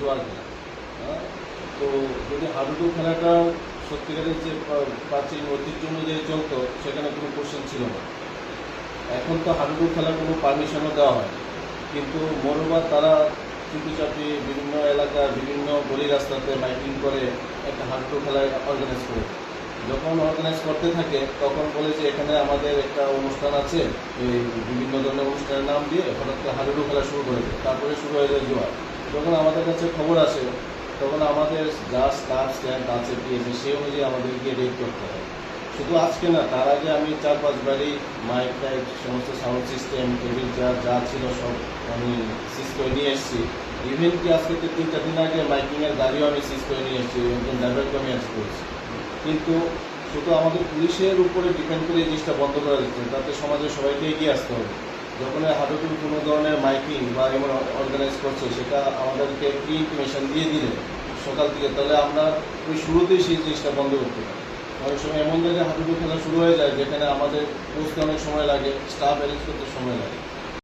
জোয়ার খেলা। হ্যাঁ? তো যদি হাডুডু খেলাটা সত্যিকারের যে প্রা- প্রাচীন ঐতিহ্য অনুযায়ী চলতো, সেখানে কোনো কোশ্চেন ছিল না। এখন তো হাডুডু খেলার কোনো পারমিশনও দেওয়া হয় কিন্তু মনোবার তারা চুপিচাপি বিভিন্ন এলাকা বিভিন্ন গলি রাস্তাতে মাইকিং করে একটা হাডুডু খেলা অর্গানাইজ করে যখন অর্গানাইজ করতে থাকে, তখন বলে যে এখানে আমাদের একটা অনুষ্ঠান আছে, এই বিভিন্ন ধরনের অনুষ্ঠানের নাম দিয়ে হঠাৎ হাডুডু খেলা শুরু করে দেয়। তারপরে শুরু হয়ে যায় জোয়ার। যখন আমাদের কাছে খবর আসে, তখন আমাদের যা স্টাফ স্ট্যান্ড আছে পিএসি সেই অনুযায়ী আমাদেরকে রেড করতে হয়। শুধু আজকে না, তার আগে আমি চার পাঁচবারই মাইক টাইক সমস্ত সাউন্ড সিস্টেম টেবিল যা যা ছিল সব আমি সিজ করে নিয়ে এসেছি। ইভেন কি আজকে তিন চার দিন আগে মাইকিংয়ের গাড়িও আমি সিজ করে নিয়ে এসেছি একজন ড্রাইভারকে আমি অ্যারেস্ট করেছি। কিন্তু শুধু আমাদের পুলিশের উপরে ডিপেন্ড করে এই জিনিসটা বন্ধ করা যাচ্ছে তাতে সমাজের সবাইকে এগিয়ে আসতে হবে। যখন হাডুটুর কোনো ধরনের মাইকিং বা এমন অর্গানাইজ করছে, সেটা আমাদেরকে প্রি ইনফরমেশন দিয়ে দিলে সকাল থেকে, তাহলে আমরা ওই শুরুতেই সেই জিনিসটা বন্ধ করতে পারি। অনেক সময় এমন জায়গায় হাডুডু খেলা শুরু হয়ে যায়, যেখানে আমাদের পৌঁছতে অনেক সময় লাগে স্টাফ অ্যারেঞ্জ করতে সময় লাগে।